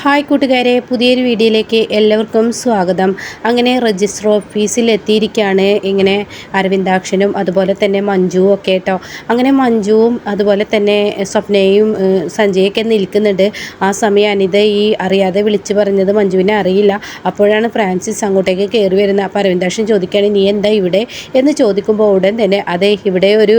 Hi കൂട്ടുകാരെ പുതിയൊരു വീഡിയോയിലേക്ക് എല്ലാവർക്കും സ്വാഗതം. അങ്ങനെ രജിസ്റ്റർ ഓഫീസിൽ എത്തിയിരിക്കുകയാണ് ഇങ്ങനെ അരവിന്ദാക്ഷനും അതുപോലെ തന്നെ മഞ്ജുവും ഒക്കെ കേട്ടോ അങ്ങനെ മഞ്ജുവും അതുപോലെ തന്നെ സ്വപ്നയും സഞ്ജയൊക്കെ നിൽക്കുന്നുണ്ട്. ആ സമയം അനിത ഈ അറിയാതെ വിളിച്ചു പറഞ്ഞത് മഞ്ജുവിനെ അറിയില്ല. അപ്പോഴാണ് ഫ്രാൻസിസ് അങ്ങോട്ടേക്ക് കയറി വരുന്നത്. അപ്പോൾ അരവിന്ദാക്ഷൻ ചോദിക്കുകയാണ് നീ എന്താ ഇവിടെ? എന്ന് ചോദിക്കുമ്പോൾ ഉടൻ തന്നെ അതെ ഇവിടെ ഒരു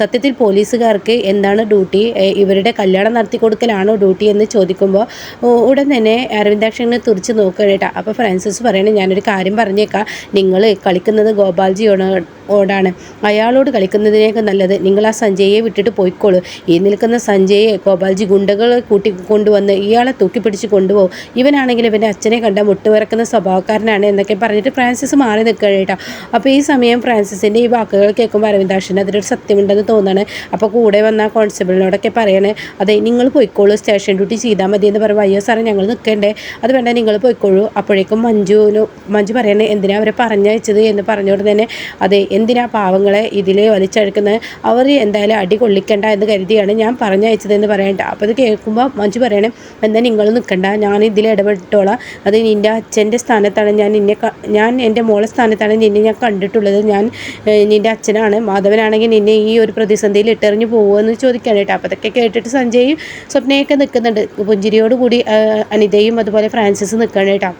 സത്യത്തിൽ പോലീസുകാർക്ക് എന്താണ് ഡ്യൂട്ടി ഇവരുടെ കല്യാണം നടത്തി കൊടുക്കലാണോ ഡ്യൂട്ടി എന്ന് ചോദിക്കുമ്പോൾ ഉടൻ തന്നെ അരവിന്ദാക്ഷനെ തുറച്ച് നോക്കുക കേട്ടോ. അപ്പോൾ ഫ്രാൻസിസ് പറയണേ ഞാനൊരു കാര്യം പറഞ്ഞേക്കാം. നിങ്ങൾ കളിക്കുന്നത് ഗോപാൽജിയോട് ഓടാണ് അയാളോട് കളിക്കുന്നതിനേക്കാൾ നല്ലത് നിങ്ങൾ ആ സഞ്ജയെ വിട്ടിട്ട് പോയിക്കോളൂ. ഈ നിൽക്കുന്ന സഞ്ജയെ ഗോപാൽജി ഗുണ്ടകളെ കൂട്ടി കൊണ്ടുവന്ന് ഇയാളെ തൂക്കിപ്പിടിച്ച് കൊണ്ടുപോകും. ഇവനാണെങ്കിൽ ഇവന്റെ അച്ഛനെ കണ്ട മുട്ടുവിറക്കുന്ന സ്വഭാവക്കാരനാണ് എന്നൊക്കെ പറഞ്ഞിട്ട് ഫ്രാൻസിസ് മാറി നിൽക്കുക കേട്ടോ. അപ്പോൾ ഈ സമയം ഫ്രാൻസിസിന്റെ ഈ വാക്കുകൾ കേൾക്കുമ്പോൾ അരവിന്ദാക്ഷൻ അതിലൊരു സത്യമുണ്ടെന്ന് തോന്നുകയാണ്. അപ്പോൾ കൂടെ വന്ന കോൺസ്റ്റബിളിനോടൊക്കെ പറയണേ അതെ നിങ്ങൾ പോയിക്കോളൂ സ്റ്റേഷൻ ഡ്യൂട്ടി ചെയ്താൽ മതി എന്ന് പറയുമ്പോൾ അയ്യോ സാറേ ഞങ്ങൾ നിൽക്കണ്ടേ. അത് വേണ്ട നിങ്ങൾ പോയിക്കോളൂ. അപ്പോഴേക്കും മഞ്ജുവിനു മഞ്ജു പറയണേ എന്തിനാ അവരെ പറഞ്ഞയച്ചത്? എന്ന് പറഞ്ഞുകൊണ്ട് തന്നെ അതെ എന്തിനാ പാവങ്ങളെ ഇതിൽ വലിച്ചഴക്കുന്നത് അവർ എന്തായാലും അടി കൊള്ളിക്കണ്ട എന്ന് കരുതിയാണ് ഞാൻ പറഞ്ഞയച്ചതെന്ന് പറയണ്ട. അപ്പോൾ ഇത് കേൾക്കുമ്പോൾ മഞ്ജു പറയണേ എന്നാൽ നിങ്ങൾ നിൽക്കണ്ട. ഞാൻ ഇതിൽ ഇടപെട്ടോളാം. അത് നിന്റെ അച്ഛന്റെ സ്ഥാനത്താണ്. ഞാൻ നിന്നെ ഞാൻ എന്റെ മോളെ സ്ഥാനത്താണ് നിന്നെ ഞാൻ കണ്ടിട്ടുള്ളത്. ഞാൻ നിന്റെ അച്ഛനാണ്. മാധവനാണെങ്കിൽ നിന്നെ ഈ ഒരു പ്രതിസന്ധിയിൽ ഇട്ടെറിഞ്ഞ് പോകുമെന്ന് ചോദിക്കാണ് കേട്ടോ. അപ്പോൾ അതൊക്കെ കേട്ടിട്ട് സഞ്ജയും സ്വപ്നയൊക്കെ നിൽക്കുന്നുണ്ട്. പുഞ്ചിരിയോടുകൂടി അനിതയും അതുപോലെ ഫ്രാൻസിസ് നിൽക്കണം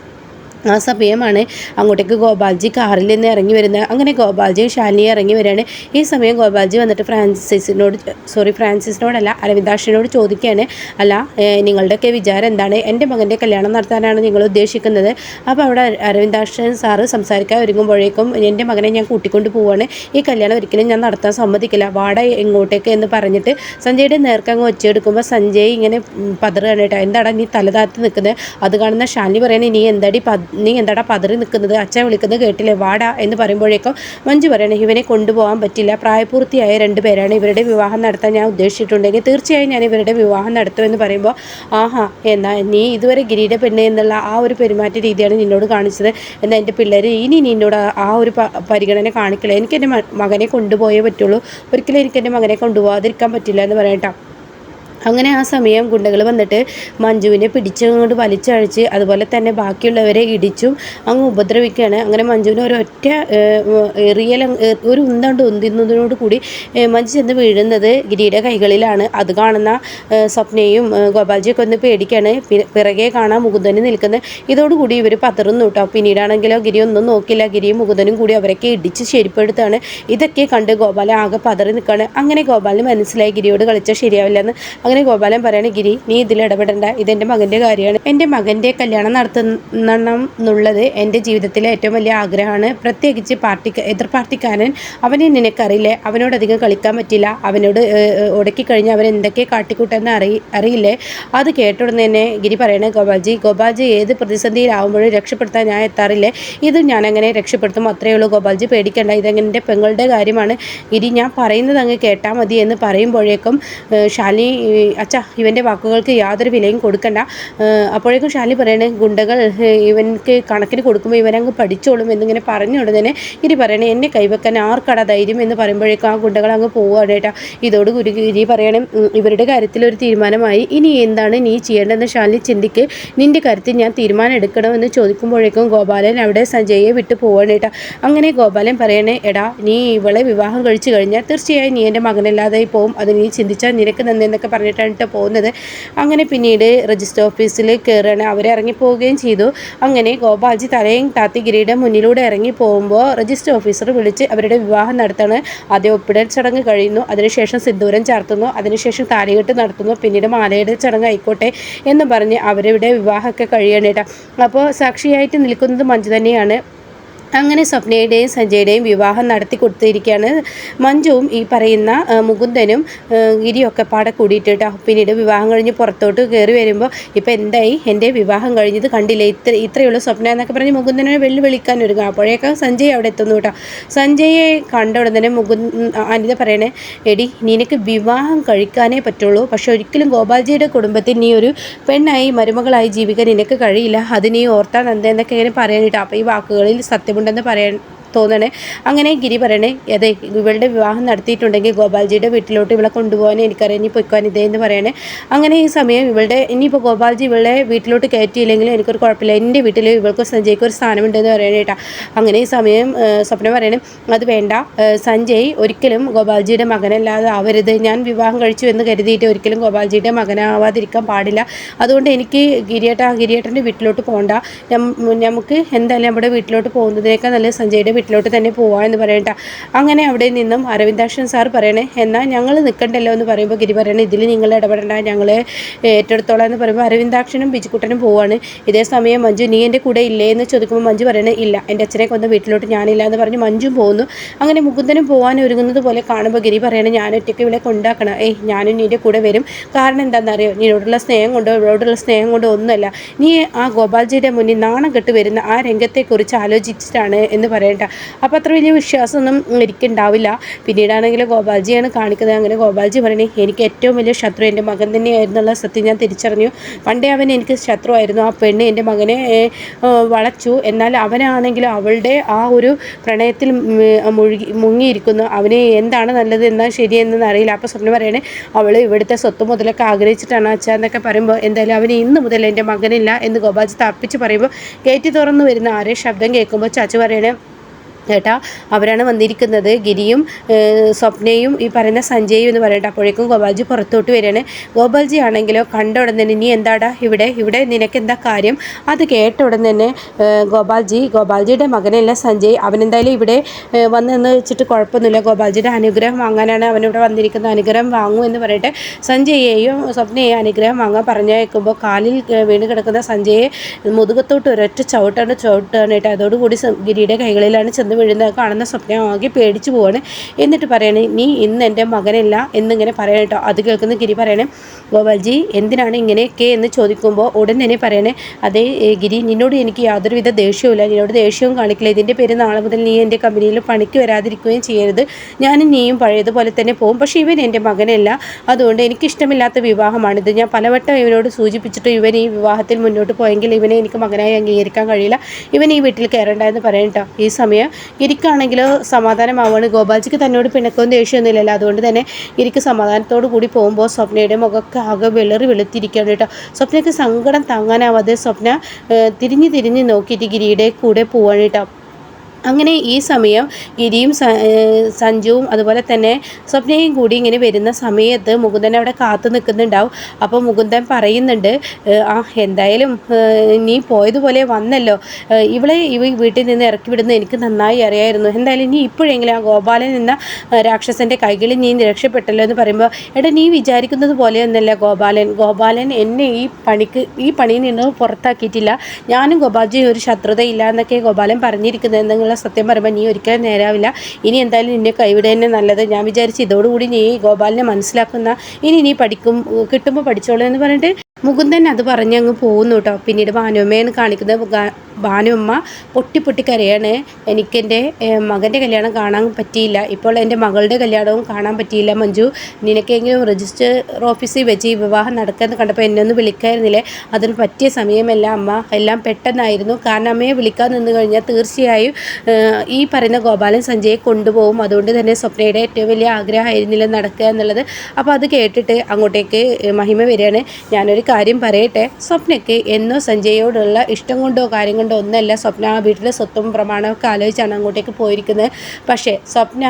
ആ സമയമാണ് അങ്ങോട്ടേക്ക് ഗോപാൽജി കാറിൽ നിന്ന് ഇറങ്ങി വരുന്നത് അങ്ങനെ ഗോപാൽജിയും ഷാലിനിയും ഇറങ്ങി വരികയാണ് ഈ സമയം ഗോപാൽജി വന്നിട്ട് ഫ്രാൻസിസിനോട് സോറി ഫ്രാൻസിസിനോടല്ല അരവിന്ദാക്ഷനോട് ചോദിക്കുകയാണ്. അല്ല നിങ്ങളുടെയൊക്കെ വിചാരം എന്താണ്? എന്റെ മകന്റെ കല്യാണം നടത്താനാണ് നിങ്ങൾ ഉദ്ദേശിക്കുന്നത്. അപ്പോൾ അവിടെ അരവിന്ദാക്ഷൻ സാറ് സംസാരിക്കാൻ ഒരുങ്ങുമ്പോഴേക്കും എന്റെ മകനെ ഞാൻ കൂട്ടിക്കൊണ്ട് പോവുകയാണ് ഈ കല്യാണം ഒരിക്കലും ഞാൻ നടത്താൻ സമ്മതിക്കില്ല. വാട എങ്ങോട്ടേക്ക് എന്ന് പറഞ്ഞിട്ട് സഞ്ജയുടെ നേർക്കങ്ങ് ഒച്ചയെടുക്കുമ്പോൾ സഞ്ജയ് ഇങ്ങനെ പതറുകയാണ് കേട്ടോ. എന്താണ് നീ തലതാത്തി നിൽക്കുന്നത്? അത് കാണുന്ന ഷാലിനി പറയുന്നത് നീ എന്താടി നീ എന്താടാ പതറി നിൽക്കുന്നത്? അച്ഛൻ വിളിക്കുന്നത് കേട്ടില്ലേ? വാടാ എന്ന് പറയുമ്പോഴേക്കും മഞ്ജു പറയണേ ഇവനെ കൊണ്ടുപോകാൻ പറ്റില്ല. പ്രായപൂർത്തിയായ രണ്ട് പേരാണ് ഇവരുടെ വിവാഹം നടത്താൻ ഞാൻ ഉദ്ദേശിച്ചിട്ടുണ്ടെങ്കിൽ തീർച്ചയായും ഞാൻ ഇവരുടെ വിവാഹം നടത്തും എന്ന് പറയുമ്പോൾ ആഹാ എന്നാ നീ ഇതുവരെ ഗിരിയുടെ പെണ്ണ് എന്നുള്ള ആ ഒരു പെരുമാറ്റ രീതിയാണ് നിന്നോട് കാണിച്ചത്. എന്നാൽ എന്റെ പിള്ളേർ ഇനി നിന്നോട് ആ ഒരു പരിഗണന കാണിക്കില്ല. എനിക്ക് എന്റെ മകനെ കൊണ്ടുപോയേ പറ്റുള്ളൂ. ഒരിക്കലും എനിക്ക് എന്റെ മകനെ കൊണ്ടുപോകാതിരിക്കാൻ പറ്റില്ല എന്ന് പറയട്ടോ അങ്ങനെ ആ സമയം ഗുണ്ടകൾ വന്നിട്ട് മഞ്ജുവിനെ പിടിച്ചങ്ങോട്ട് വലിച്ചഴിച്ച് അതുപോലെ തന്നെ ബാക്കിയുള്ളവരെ ഇടിച്ചും അങ്ങ് ഉപദ്രവിക്കുകയാണ്. അങ്ങനെ മഞ്ജുവിനെ ഒരൊറ്റ എറിയൽ ഒരു ഉന്തണ്ട് ഉന്തുന്നതിനോട് കൂടി മഞ്ജു ചെന്ന് വീഴുന്നത് ഗിരിയുടെ കൈകളിലാണ്. അത് കാണുന്ന സ്വപ്നയും ഗോപാൽജിയൊക്കെ ഒന്ന് പേടിക്കുകയാണ് പിറകെ കാണാൻ മുകുന്ദന് നിൽക്കുന്നത് ഇതോടുകൂടി ഇവർ പതറുന്നു കേട്ടോ പിന്നീടാണെങ്കിലോ ഗിരി ഒന്നും നോക്കില്ല. ഗിരിയും മുകുന്ദനും കൂടി അവരൊക്കെ ഇടിച്ച് ശരിപ്പെടുത്താണ്. ഇതൊക്കെ കണ്ട് ഗോപാലൻ ആകെ പതറി നിൽക്കുകയാണ് അങ്ങനെ ഗോപാലിന് മനസ്സിലായി ഗിരിയോട് കളിച്ചാൽ ശരിയാവില്ലെന്ന് അങ്ങനെ ഗോപാലൻ പറയാണ് ഗിരി നീ ഇതിൽ ഇടപെടണ്ട. ഇതെന്റെ മകന്റെ കാര്യമാണ്. എന്റെ മകന്റെ കല്യാണം നടത്തണം എന്നുള്ളത് എന്റെ ജീവിതത്തിലെ ഏറ്റവും വലിയ ആഗ്രഹമാണ്. പ്രത്യേകിച്ച് പാർട്ടി എതിർ പാർട്ടിക്കാരൻ അവനെ നിനക്കറിയില്ലേ? അവനോട് അധികം കളിക്കാൻ പറ്റില്ല. അവനോട് ഉടക്കി കഴിഞ്ഞ് അവൻ എന്തൊക്കെ കാട്ടിക്കൂട്ടെന്ന് അറി അറിയില്ലേ? അത് കേട്ടുടനെ തന്നെ ഗിരി പറയണേ ഗോപാൽജി ഗോപാൽജി ഏത് പ്രതിസന്ധിയിലാവുമ്പോഴും രക്ഷപ്പെടുത്താൻ ഞാൻ എത്താറില്ലേ? ഇത് ഞാൻ അങ്ങനെ രക്ഷപ്പെടുത്തും അത്രയേ ഉള്ളൂ. ഗോപാൽജി പേടിക്കേണ്ട. എന്റെ പെങ്ങളുടെ കാര്യമാണ്. ഗിരി ഞാൻ പറയുന്നത് അങ്ങ് കേട്ടാൽ മതി എന്ന് പറയുമ്പോഴേക്കും ശാലിനി അച്ഛ ഇവന്റെ വാക്കുകൾക്ക് യാതൊരു വിലയും കൊടുക്കണ്ട. അപ്പോഴേക്കും ഷാലി പറയണേ ഗുണ്ടകൾ ഇവൻക്ക് കണക്കിന് കൊടുക്കുമ്പോൾ ഇവനങ്ങ് പഠിച്ചോളും എന്നിങ്ങനെ പറഞ്ഞു ഉടനെ ഇനി പറയണേ എന്നെ കൈവെക്കാൻ ആർക്കട ധൈര്യം? എന്ന് പറയുമ്പോഴേക്കും ആ ഗുണ്ടകൾ അങ്ങ് പോവുകയാണ് ഏട്ടാ ഇതോട് ഗുരു ഗിരി പറയണേ ഇവരുടെ കാര്യത്തിൽ ഒരു തീരുമാനമായി. ഇനി എന്താണ് നീ ചെയ്യേണ്ടതെന്ന് ഷാലി ചിന്തിക്ക്. നിന്റെ കാര്യത്തിൽ ഞാൻ തീരുമാനം എടുക്കണമെന്ന് ചോദിക്കുമ്പോഴേക്കും ഗോപാലൻ അവിടെ സഞ്ജയെ വിട്ടു പോവാണ് ഏട്ടാ അങ്ങനെ ഗോപാലൻ പറയണേ എടാ നീ ഇവളെ വിവാഹം കഴിച്ചു കഴിഞ്ഞാൽ തീർച്ചയായും നീ എന്റെ മകനല്ലാതെ പോവും. അത് നീ ചിന്തിച്ചാൽ നിനക്ക് നന്ദി എന്നൊക്കെ പറഞ്ഞിട്ട് പറഞ്ഞിട്ടാണ് പോകുന്നത്. അങ്ങനെ പിന്നീട് രജിസ്റ്റർ ഓഫീസിൽ കയറുകയാണ് അവരെ ഇറങ്ങിപ്പോവുകയും ചെയ്തു. അങ്ങനെ ഗോപാൽജി തലയും താത്തിഗിരിയുടെ മുന്നിലൂടെ ഇറങ്ങി പോകുമ്പോൾ രജിസ്റ്റർ ഓഫീസർ വിളിച്ച് അവരുടെ വിവാഹം നടത്താണ്. ആദ്യം ഒപ്പിടൽ ചടങ്ങ് കഴിയുന്നു. അതിനുശേഷം സിന്ദൂരം ചാർത്തുന്നു. അതിനുശേഷം താലികെട്ട് നടത്തുന്നു. പിന്നീട് മാലയുടെ ചടങ്ങ് ആയിക്കോട്ടെ എന്ന് പറഞ്ഞ് അവരുടെ വിവാഹമൊക്കെ കഴിയണേട്ടാ അപ്പോൾ സാക്ഷിയായിട്ട് നിൽക്കുന്നത് മഞ്ജു തന്നെയാണ്. അങ്ങനെ സ്വപ്നയുടെയും സഞ്ജയുടെയും വിവാഹം നടത്തി കൊടുത്തിരിക്കുകയാണ് മഞ്ജുവും ഈ പറയുന്ന മുകുന്ദനും ഗിരിയൊക്കെ പാടെ കൂടിയിട്ടിട്ട് പിന്നീട് വിവാഹം കഴിഞ്ഞ് പുറത്തോട്ട് കയറി വരുമ്പോൾ ഇപ്പം എന്തായി? എന്റെ വിവാഹം കഴിഞ്ഞത് കണ്ടില്ല? ഇത്ര ഇത്രയുള്ള സ്വപ്ന എന്നൊക്കെ പറഞ്ഞ് മുകുന്ദനെ വിളിക്കാൻ ഒരുങ്ങുക അപ്പോഴേക്കും സഞ്ജയ് അവിടെ എത്തുന്നു കേട്ടോ. സഞ്ജയെ കണ്ട ഉടനെ മുകുന്ദ അനിത പറയണേ എടി നിനക്ക് വിവാഹം കഴിക്കാനേ പറ്റുള്ളൂ. പക്ഷെ ഒരിക്കലും ഗോപാൽജിയുടെ കുടുംബത്തിൽ നീ ഒരു പെണ്ണായി മരുമകളായി ജീവിക്കാൻ നിനക്ക് കഴിയില്ല. അത് നീ ഓർത്താൽ എന്തെന്നൊക്കെ ഇങ്ങനെ പറയാനിട്ടോ അപ്പോൾ ഈ വാക്കുകളിൽ സത്യമുണ്ട്. ഉണ്ടെന്ന് പറയാൻ തോന്നണേ. അങ്ങനെ ഗിരി പറയണേ അതെ ഇവളുടെ വിവാഹം നടത്തിയിട്ടുണ്ടെങ്കിൽ ഗോപാൽജിയുടെ വീട്ടിലോട്ട് ഇവളെ കൊണ്ടുപോകാൻ എനിക്കറിയാം ഇനി പൊയ്ക്കാൻ ഇതേ എന്ന് പറയണേ. അങ്ങനെ ഈ സമയം ഇവളുടെ ഇനിയിപ്പോൾ ഗോപാൽജി ഇവളെ വീട്ടിലോട്ട് കയറ്റിയില്ലെങ്കിലും എനിക്കൊരു കുഴപ്പമില്ല എന്റെ വീട്ടിൽ ഇവൾക്ക് സഞ്ജയ്ക്ക് ഒരു സ്ഥാനമുണ്ടെന്ന് പറയണേ കേട്ടോ. അങ്ങനെ ഈ സമയം സ്വപ്നം പറയണേ അത് വേണ്ട സഞ്ജയ് ഒരിക്കലും ഗോപാൽജിയുടെ മകനല്ലാതെ ആവരുത്. ഞാൻ വിവാഹം കഴിച്ചു എന്ന് കരുതിയിട്ട് ഒരിക്കലും ഗോപാൽജിയുടെ മകനാവാതിരിക്കാൻ പാടില്ല. അതുകൊണ്ട് എനിക്ക് ഗിരിയേട്ട ഗിരിയേട്ടന്റെ വീട്ടിലോട്ട് പോകണ്ട നമുക്ക് എന്തായാലും നമ്മുടെ വീട്ടിലോട്ട് പോകുന്നതിനേക്കാൾ നല്ല സഞ്ജയുടെ വീട്ടിലോട്ട് തന്നെ പോവാമെന്ന് പറയണ്ട അങ്ങനെ അവിടെ നിന്നും അരവിന്ദാക്ഷൻ സാർ പറയണേ എന്നാൽ ഞങ്ങൾ നിൽക്കണ്ടല്ലോ എന്ന് പറയുമ്പോൾ ഗിരി പറയണേ ഇതിൽ നിങ്ങൾ ഇടപെടേണ്ട ഞങ്ങൾ ഏറ്റെടുത്തോളാം എന്ന് പറയുമ്പോൾ അരവിന്ദാക്ഷനും ബിജുക്കുട്ടനും പോവാണ്. ഇതേ സമയം മഞ്ജു നീ എന്റെ കൂടെ ഇല്ലേ? എന്ന് ചോദിക്കുമ്പോൾ മഞ്ജു പറയണേ ഇല്ല എന്റെ അച്ഛനെ കൊന്ന വീട്ടിലോട്ട് ഞാനില്ല എന്ന് പറഞ്ഞ് മഞ്ജും പോകുന്നു അങ്ങനെ മുകുന്ദനും പോകാൻ ഒരുങ്ങുന്നത് പോലെ കാണുമ്പോൾ ഗിരി പറയണേ ഞാൻ ഒറ്റയ്ക്ക് ഇവിടെ കൊണ്ടാക്കണം. ഏയ് ഞാനും നിന്റെ കൂടെ വരും. കാരണം എന്താണെന്നറിയോ നീനോടുള്ള സ്നേഹം കൊണ്ടോ ഇവളോടുള്ള സ്നേഹം കൊണ്ടോ ഒന്നുമല്ല. നീ ആ ഗോപാൽജിയുടെ മുന്നിൽ നാണം കെട്ട് വരുന്ന ആ രംഗത്തെക്കുറിച്ച് ആലോചിച്ചിട്ടാണ് എന്ന് പറയണ്ട അപ്പോൾ അത്ര വലിയ വിശ്വാസമൊന്നും എനിക്കുണ്ടാവില്ല. പിന്നീടാണെങ്കിൽ ഗോപാൽജിയാണ് കാണിക്കുന്നത്. അങ്ങനെ ഗോപാൽജി പറയണേ എനിക്ക് ഏറ്റവും വലിയ ശത്രു എന്റെ മകൻ തന്നെയായിരുന്നുള്ള സത്യം ഞാൻ തിരിച്ചറിഞ്ഞു. പണ്ടേ അവൻ എനിക്ക് ശത്രുവായിരുന്നു. ആ പെണ്ണ് എന്റെ മകനെ വളച്ചു. എന്നാൽ അവനാണെങ്കിൽ അവളുടെ ആ ഒരു പ്രണയത്തിൽ മുഴുകി മുങ്ങിയിരിക്കുന്നു. അവന് എന്താണ് നല്ലത് എന്നാൽ ശരിയെന്നൊന്നും അറിയില്ല. അപ്പോൾ സ്വപ്നം പറയണേ അവൾ ഇവിടുത്തെ സ്വത്ത് മുതലൊക്കെ ആഗ്രഹിച്ചിട്ടാണ് അച്ഛ എന്നൊക്കെ പറയുമ്പോൾ എന്തായാലും അവന് ഇന്ന് മുതൽ എന്റെ മകനില്ല എന്ന് ഗോപാൽജി തപ്പിച്ച് പറയുമ്പോൾ ഗേറ്റ് തുറന്നു വരുന്ന ആരെ ശബ്ദം കേൾക്കുമ്പോൾ ചാച്ചു പറയണേ ഏട്ടാ അവരാണ് വന്നിരിക്കുന്നത്. ഗിരിയും സ്വപ്നയും ഈ പറയുന്ന സഞ്ജയും എന്ന് പറയട്ടെ അപ്പോഴേക്കും ഗോപാൽജി പുറത്തോട്ട് വരികയാണ്. ഗോപാൽജി ആണെങ്കിലോ കണ്ട ഉടൻ തന്നെ നീ എന്താടാ ഇവിടെ? ഇവിടെ നിനക്ക് എന്താ കാര്യം? അത് കേട്ട ഉടൻ തന്നെ ഗോപാൽജി ഗോപാൽജിയുടെ മകനല്ല സഞ്ജയ്. അവനെന്തായാലും ഇവിടെ വന്നെന്ന് വെച്ചിട്ട് കുഴപ്പമൊന്നുമില്ല. ഗോപാൽജിയുടെ അനുഗ്രഹം വാങ്ങാനാണ് അവനിവിടെ വന്നിരിക്കുന്നത്. അനുഗ്രഹം വാങ്ങൂ എന്ന് പറയട്ടെ. സഞ്ജയെയും സ്വപ്നയെയും അനുഗ്രഹം വാങ്ങാൻ പറഞ്ഞേക്കുമ്പോൾ കാലിൽ വീണ് കിടക്കുന്ന സഞ്ജയെ മുതുകത്തോട്ട് ഒരൊറ്റ ചവിട്ടാണ് ചവിട്ടാണ് കേട്ടോ. അതോടുകൂടി ഗിരിയുടെ കൈകളിലാണ് ചെന്ന് വന്ന് വീഴുന്നത് കാണുന്ന സ്വപ്നമാകെ പേടിച്ചു പോവാണ്. എന്നിട്ട് പറയണേ നീ ഇന്ന് എന്റെ മകനല്ല എന്നിങ്ങനെ പറയണം കേട്ടോ. അത് കേൾക്കുന്ന ഗിരി പറയണേ ഗോപാൽജി എന്തിനാണ് ഇങ്ങനെയൊക്കെ എന്ന് ചോദിക്കുമ്പോൾ ഉടൻ തന്നെ പറയണേ അതേ ഗിരി നിന്നോട് എനിക്ക് യാതൊരുവിധ ദേഷ്യവുമില്ല. നിന്നോട് ദേഷ്യവും കാണിക്കില്ല. ഇതിന്റെ പേര് നാളെ മുതൽ നീ എന്റെ കമ്പനിയിൽ പണിക്ക് വരാതിരിക്കുകയും ചെയ്യരുത്. ഞാനും നീയും പഴയതുപോലെ തന്നെ പോകും പക്ഷേ ഇവൻ എന്റെ മകനല്ല. അതുകൊണ്ട് എനിക്കിഷ്ടമില്ലാത്ത വിവാഹമാണിത്. ഞാൻ പലവട്ടം ഇവനോട് സൂചിപ്പിച്ചിട്ട് ഇവൻ ഈ വിവാഹത്തിൽ മുന്നോട്ട് പോയെങ്കിൽ ഇവനെ എനിക്ക് മകനായി അംഗീകരിക്കാൻ കഴിയില്ല. ഇവൻ ഈ വീട്ടിൽ കയറേണ്ട എന്ന് പറയട്ടോ ഈ സമയം ഗിരിക്കാണെങ്കിൽ സമാധാനമാവാണ്. ഗോപാൽജിക്ക് തന്നോട് പിണക്കവും ദേഷ്യമൊന്നുമില്ലല്ലോ. അതുകൊണ്ട് തന്നെ ഗിരിക്ക് സമാധാനത്തോടു കൂടി പോകുമ്പോൾ സ്വപ്നയുടെ മുഖമൊക്കെ ആകെ വെളറി വെളുത്തിരിക്കുകയാണ് കേട്ടോ. സ്വപ്നയ്ക്ക് സങ്കടം താങ്ങാനാവാതെ സ്വപ്ന തിരിഞ്ഞ് തിരിഞ്ഞ് നോക്കിയിട്ട് ഗിരിയുടെ കൂടെ പോവാണ് കേട്ടോ. അങ്ങനെ ഈ സമയം ഗിരിയും സഞ്ജുവും അതുപോലെ തന്നെ സ്വപ്നയും കൂടി ഇങ്ങനെ വരുന്ന സമയത്ത് മുകുന്ദൻ അവിടെ കാത്തു നിൽക്കുന്നുണ്ടാവും. അപ്പോൾ മുകുന്ദൻ പറയുന്നുണ്ട് ആ എന്തായാലും നീ പോയതുപോലെ വന്നല്ലോ. ഇവളെ ഇവ വീട്ടിൽ നിന്ന് ഇറക്കി വിടുന്ന എനിക്ക് നന്നായി അറിയായിരുന്നു. എന്തായാലും നീ ഇപ്പോഴെങ്കിലും ആ ഗോപാലൻ എന്ന രാക്ഷസന്റെ കൈകളിൽ നീ രക്ഷപ്പെട്ടല്ലോ എന്ന് പറയുമ്പോൾ എടാ നീ വിചാരിക്കുന്നത് പോലെയൊന്നല്ല ഗോപാലൻ. ഗോപാലൻ എന്നെ ഈ പണിക്ക് ഈ പണിയിൽ നിന്ന് പുറത്താക്കിയിട്ടില്ല. ഞാനും ഗോപാൽജിയും ഒരു ശത്രുതയില്ല എന്നൊക്കെ ഗോപാലൻ പറഞ്ഞിരിക്കുന്നത്. എന്നുള്ള സത്യം പറയുമ്പോൾ നീ ഒരിക്കലും നേരാവില്ല. ഇനി എന്തായാലും നിന്നെ കൈവിട തന്നെ നല്ലത്. ഞാൻ വിചാരിച്ച് ഇതോടുകൂടി നീ ഗോപാലിനെ മനസ്സിലാക്കുന്ന ഇനി നീ പഠിക്കും കിട്ടുമ്പോൾ പഠിച്ചോളൂ എന്ന് പറഞ്ഞിട്ട് മുകുന്ദൻ അത് പറഞ്ഞ് അങ്ങ് പോകുന്നു കേട്ടോ പിന്നീട് ബാനുമ്മയാണ് കാണിക്കുന്നത് ഭാനുമ്മ പൊട്ടി പൊട്ടി കരയാണ്. എനിക്കെന്റെ മകന്റെ കല്യാണം കാണാൻ പറ്റിയില്ല. ഇപ്പോൾ എന്റെ മകളുടെ കല്യാണവും കാണാൻ പറ്റിയില്ല മഞ്ജു. നിനക്കെങ്കിലും രജിസ്റ്റർ ഓഫീസിൽ വെച്ച് ഈ വിവാഹം നടക്കുന്നത് കണ്ടപ്പോൾ എന്നെ ഒന്ന് വിളിക്കായിരുന്നില്ലേ? അതിന് പറ്റിയ സമയമല്ല അമ്മ. എല്ലാം പെട്ടെന്നായിരുന്നു. കാരണം അമ്മയെ വിളിക്കാൻ നിന്ന് കഴിഞ്ഞാൽ തീർച്ചയായും ഈ പറയുന്ന ഗോപാലൻ സഞ്ജയെ കൊണ്ടുപോകും. അതുകൊണ്ട് തന്നെ സ്വപ്നയുടെ ഏറ്റവും വലിയ ആഗ്രഹമായിരുന്നില്ല നടക്കുക എന്നുള്ളത്. അപ്പോൾ അത് കേട്ടിട്ട് അങ്ങോട്ടേക്ക് മഹിമ വരികയാണ്. ഞാനൊരു കാര്യം പറയട്ടെ. സ്വപ്നയ്ക്ക് എന്നോ സഞ്ജയോടുള്ള ഇഷ്ടം കൊണ്ടോ കാര്യം കൊണ്ടോ ഒന്നല്ല. സ്വപ്ന ആ വീട്ടിലെ സ്വത്തും പ്രമാണമൊക്കെ ആലോചിച്ചാണ് അങ്ങോട്ടേക്ക് പോയിരിക്കുന്നത്. പക്ഷേ സ്വപ്ന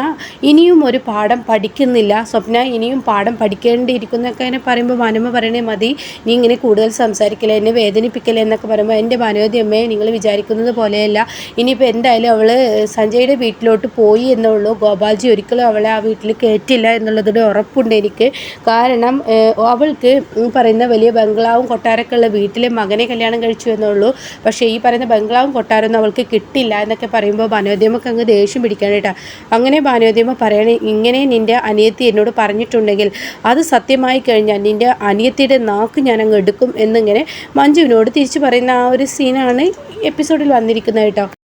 ഇനിയും ഒരു പാഠം പഠിക്കുന്നില്ല. സ്വപ്ന ഇനിയും പാഠം പഠിക്കേണ്ടിയിരിക്കുന്നൊക്കെ എന്നെ പറയുമ്പോൾ മനമ്മ പറയണേ മതി. നീ ഇങ്ങനെ കൂടുതൽ സംസാരിക്കില്ല? എന്നെ വേദനിപ്പിക്കില്ല? എന്നൊക്കെ പറയുമ്പോൾ എന്റെ ഭാനുവതി അമ്മയെ നിങ്ങൾ വിചാരിക്കുന്നത് പോലെയല്ല. ഇനിയിപ്പോൾ എന്തായാലും അവൾ സഞ്ജയുടെ വീട്ടിലോട്ട് പോയി എന്നുള്ളൂ. ഗോപാൽജി ഒരിക്കലും അവളെ ആ വീട്ടിൽ കയറ്റില്ല എന്നുള്ളതിന്റെ ഉറപ്പുണ്ട് എനിക്ക്. കാരണം അവൾക്ക് പറയുന്ന വലിയ ബംഗ്ലാവും കൊട്ടാരമൊക്കെ ഉള്ള വീട്ടിലെ മകനെ കല്യാണം കഴിച്ചു എന്നുള്ളൂ. പക്ഷേ ഈ പറയുന്ന ബംഗ്ലാവും കൊട്ടാരമൊന്നും അവൾക്ക് കിട്ടില്ല എന്നൊക്കെ പറയുമ്പോൾ ബാനോദ്യമൊക്കെ അങ്ങ് ദേഷ്യം പിടിക്കാനായിട്ടാ അങ്ങനെ ബാനോദ്യമ പറയണേ ഇങ്ങനെ നിന്റെ അനിയത്തി എന്നോട് പറഞ്ഞിട്ടുണ്ടെങ്കിൽ അത് സത്യമായി കഴിഞ്ഞാൽ നിന്റെ അനിയത്തിയുടെ നാക്ക് ഞാൻ അങ്ങ് എടുക്കും എന്നിങ്ങനെ മഞ്ജുവിനോട് തിരിച്ചു പറയുന്ന ആ ഒരു സീനാണ് എപ്പിസോഡിൽ വന്നിരിക്കുന്നത് കേട്ടോ.